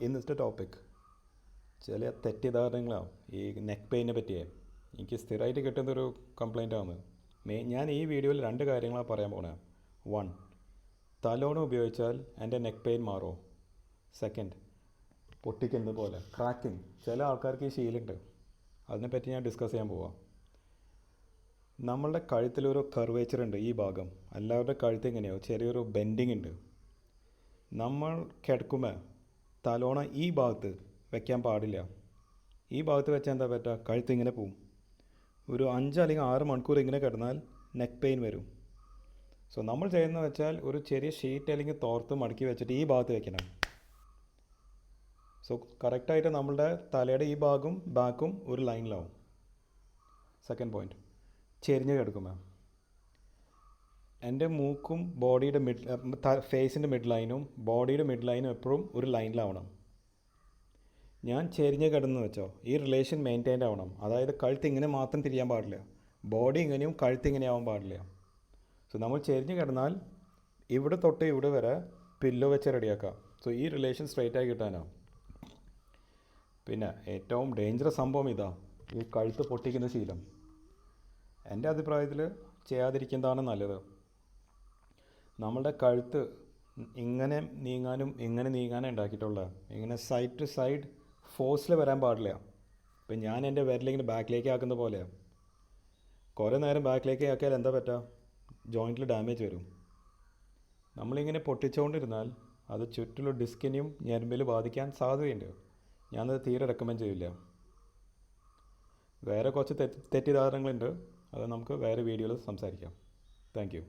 ഇന്നത്തെ ടോപ്പിക് ചില തെറ്റിദ്ധാരണകളാണ് ഈ നെക്ക് പെയിനെ പറ്റിയേ. എനിക്ക് സ്ഥിരമായിട്ട് കിട്ടുന്നൊരു കംപ്ലൈന്റ് ആണ്. മേ ഞാൻ ഈ വീഡിയോയിൽ രണ്ട് കാര്യങ്ങളാണ് പറയാൻ പോണേ. വൺ തലോണ ഉപയോഗിച്ചാൽ എന്റെ നെക്ക് പെയിൻ മാറുമോ സെക്കൻഡ് പൊട്ടിക്കുന്നത് പോലെ. ക്രാക്കിംഗ് ചില ആൾക്കാർക്ക് ഈ ശീലമുണ്ട്. അതിനെപ്പറ്റി ഞാൻ ഡിസ്കസ് ചെയ്യാൻ പോവാം. നമ്മളുടെ കഴുത്തിലൊരു കർവേച്ചർ ഉണ്ട് ഈ ഭാഗം. എല്ലാവരുടെ കഴുത്ത് എങ്ങനെയോ ചെറിയൊരു ബെൻഡിങ് ഉണ്ട്. നമ്മൾ കിടക്കുമ്പോൾ തലോണ ഈ ഭാഗത്ത് വെക്കാൻ പാടില്ല. ഈ ഭാഗത്ത് വെച്ചാൽ എന്താ പറ്റുക കഴുത്ത് ഇങ്ങനെ പോവും. ഒരു അഞ്ച് അല്ലെങ്കിൽ ആറ് മണിക്കൂർ ഇങ്ങനെ കിടന്നാൽ നെക്ക് പെയിൻ വരും. സോ നമ്മൾ ചെയ്യുന്നത് വെച്ചാൽ ഒരു ചെറിയ ഷീറ്റ് അല്ലെങ്കിൽ തോർത്ത് മടക്കി വെച്ചിട്ട് ഈ ഭാഗത്ത് വെക്കണം. സോ കറക്റ്റായിട്ട് നമ്മളുടെ തലയുടെ ഈ ഭാഗവും ബാക്കും ഒരു ലൈനിലാവും സെക്കൻഡ് പോയിന്റ് ചെരിഞ്ഞ് കിടക്കുമ്പോൾ എന്റെ മൂക്കും ബോഡിയുടെ മിഡ് ഫേസിന്റെ മിഡ് ലൈനും ബോഡിയുടെ മിഡ് ലൈനും എപ്പോഴും ഒരു ലൈനിലാവണം ഞാൻ ചെരിഞ്ഞ് കിടന്നു വെച്ചോ ഈ റിലേഷൻ മെയിന്റൈൻഡ് ആവണം. അതായത് കഴുത്ത് ഇങ്ങനെ മാത്രം തിരിയാൻ പാടില്ല. ബോഡി ഇങ്ങനെയും കഴുത്ത് ഇങ്ങനെ ആവാൻ പാടില്ല. സോ നമ്മൾ ചെരിഞ്ഞ് കിടന്നാൽ ഇവിടെ തൊട്ട് ഇവിടെ വരെ പില്ലോ വെച്ച് റെഡിയാക്കാം. സോ ഈ റിലേഷൻ സ്ട്രെയിറ്റ് ആയി കിട്ടാനോ. പിന്നെ ഏറ്റവും ഡേഞ്ചറസ് സംഭവം ഇതാ ഈ കഴുത്ത് പൊട്ടിക്കുന്ന ശീലം. എന്റെ അഭിപ്രായത്തിൽ ചെയ്യാതിരിക്കുന്നതാണ് നല്ലത്. നമ്മളുടെ കഴുത്ത് ഇങ്ങനെ നീങ്ങാനും ഇങ്ങനെ നീങ്ങാനും ഉണ്ടാക്കിയിട്ടുള്ളത് ഇങ്ങനെ സൈഡ് ടു സൈഡ് ഫോഴ്സിൽ വരാൻ പാടില്ല. ഇപ്പം ഞാൻ എന്റെ വിരലിങ്ങനെ ബാക്കിലേക്ക് ആക്കുന്ന പോലെയാണ് കുറേ നേരം ബാക്കിലേക്ക് ആക്കിയാൽ എന്താ പറ്റുക ജോയിന്റിൽ ഡാമേജ് വരും. നമ്മളിങ്ങനെ പൊട്ടിച്ചുകൊണ്ടിരുന്നാൽ അത് ചുറ്റുള്ള ഡിസ്കിനെയും ഞരമ്പിൽ ബാധിക്കാൻ സാധ്യതയുണ്ട്. ഞാനത് തീരെ റെക്കമെൻഡ് ചെയ്യില്ല. വേറെ കുറച്ച് തെറ്റ് തെറ്റിദ്ധാരണകളുണ്ട്. അത് നമുക്ക് വേറെ വീഡിയോയിൽ സംസാരിക്കാം. താങ്ക്